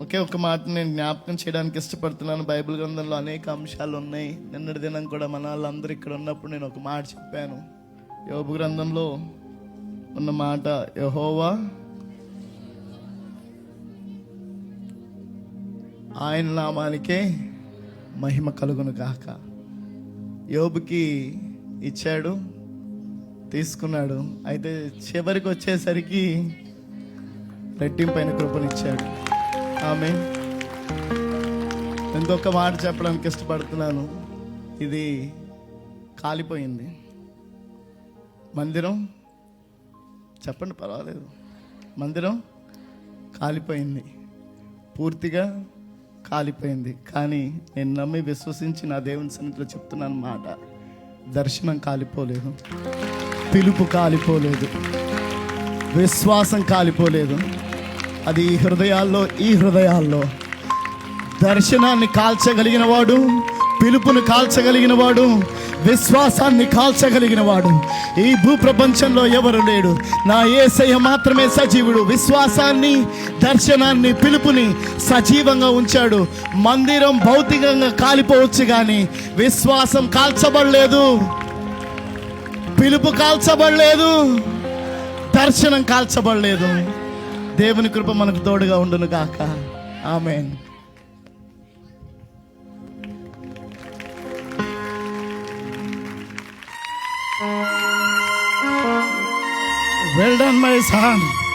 ఒకే ఒక మాట నేను జ్ఞాపకం చేయడానికి ఇష్టపడుతున్నాను. బైబిల్ గ్రంథంలో అనేక అంశాలు ఉన్నాయి. నిన్నటి దినం కూడా మన వాళ్ళందరూ ఇక్కడ ఉన్నప్పుడు నేను ఒక మాట చెప్పాను. యోబు గ్రంథంలో ఉన్న మాట యహోవా ఆయన నామానికే మహిమ కలుగును కాక యోబుకి ఇచ్చాడు తీసుకున్నాడు. అయితే చివరికి వచ్చేసరికి రెట్టింపైన కృపనిచ్చాడు ఆమె ఇంకొక మాట చెప్పడానికి ఇష్టపడుతున్నాను. ఇది కాలిపోయింది. మందిరం చెప్పండి పర్వాలేదు. మందిరం కాలిపోయింది. పూర్తిగా కాలిపోయింది. కానీ నేను నమ్మి విశ్వసించి నా దేవుని సన్నిధిలో చెప్తున్నాను మాట. దర్శనం కాలిపోలేదు. పిలుపు కాలిపోలేదు. విశ్వాసం కాలిపోలేదు. అది ఈ హృదయాల్లో ఈ హృదయాల్లో. దర్శనాన్ని కాల్చగలిగిన వాడు పిలుపును కాల్చగలిగిన వాడు విశ్వాసాన్ని కాల్చగలిగిన వాడు ఈ భూప్రపంచంలో ఎవరు లేడు? నా ఏసయ్య మాత్రమే సజీవుడు. విశ్వాసాన్ని దర్శనాన్ని పిలుపుని సజీవంగా ఉంచాడు. మందిరం భౌతికంగా కాలిపోవచ్చు కానీ విశ్వాసం కాల్చబడలేదు. పిలుపు కాల్చబడలేదు. దర్శనం కాల్చబడలేదు. దేవుని కృప మనకు తోడుగా ఉండును గాక. Amen. Well done my son